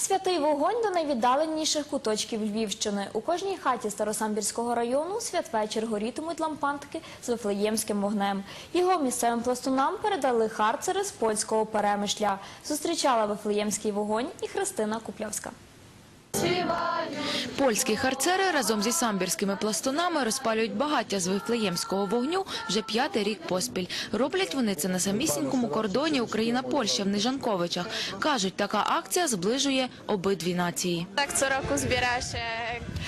Святий вогонь до найвіддаленіших куточків Львівщини. У кожній хаті Старосамбірського району святвечір горітимуть лампантки з вифлеємським вогнем. Його місцевим пластунам передали харцери з польського перемишля. Зустрічала вифлеємський вогонь і Христина Куплявська. Польські харцери разом зі самбірськими пластунами розпалюють багаття з вифлеємського вогню вже п'ятий рік поспіль. Роблять вони це на самісінькому кордоні Україна-Польща в Нижанковичах. Кажуть, така акція зближує обидві нації. Так цороку збирає ще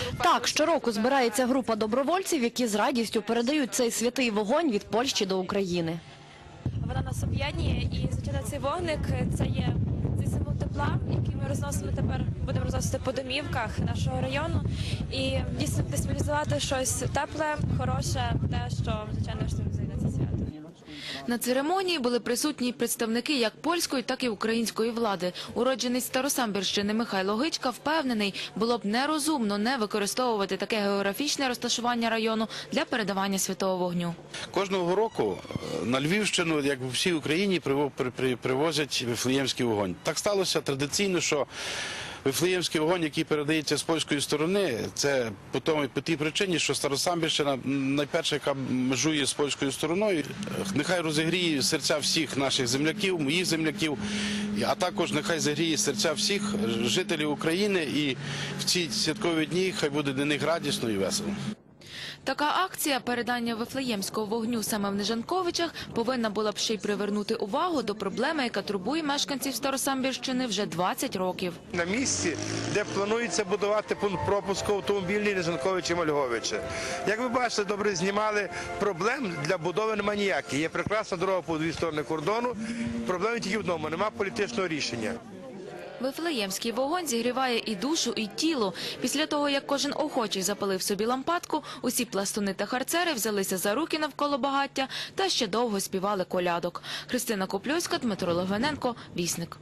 група. Так, щороку збирається група добровольців, які з радістю передають цей святий вогонь від Польщі до України. Вона нас об'єднує і звичайно цей вогник це є тепла, які ми розносимо тепер, будемо розносити по домівках нашого району. І дійсно десь щось тепле, хороше, те, що звичайно ж. На церемонії були присутні представники як польської, так і української влади. Уродженець Старосамбірщини Михайло Гичка впевнений, було б нерозумно не використовувати таке географічне розташування району для передавання святого вогню. Кожного року е, на Львівщину, як в всій Україні, приво- при- при- привозять вифлеємський вогонь. Так сталося традиційно, що вифлеємський вогонь, який передається з польської сторони, це по тому по тій причині, що Старосамбірщина найперша, яка межує з польською стороною, нехай розігріє серця всіх наших земляків, моїх земляків, а також нехай загріє серця всіх жителів України. І в ці святкові дні хай буде для них радісно і весело. Така акція передання вифлеємського вогню саме в Нежанковичах повинна була б ще й привернути увагу до проблеми, яка турбує мешканців Старосамбірщини вже 20 років. на місці, де планується будувати пункт пропуску автомобільний Нежанковичі Мальговича. Як ви бачите, добре знімали проблем для будови немає ніяких. Є прекрасна дорога по дві сторони кордону. Проблеми тільки в одному немає політичного рішення. Вифлеємський вогонь зігріває і душу, і тіло. Після того, як кожен охочий запалив собі лампадку, усі пластуни та харцери взялися за руки навколо багаття та ще довго співали колядок. Христина Копльоська, Дмитро Логвиненко, Вісник.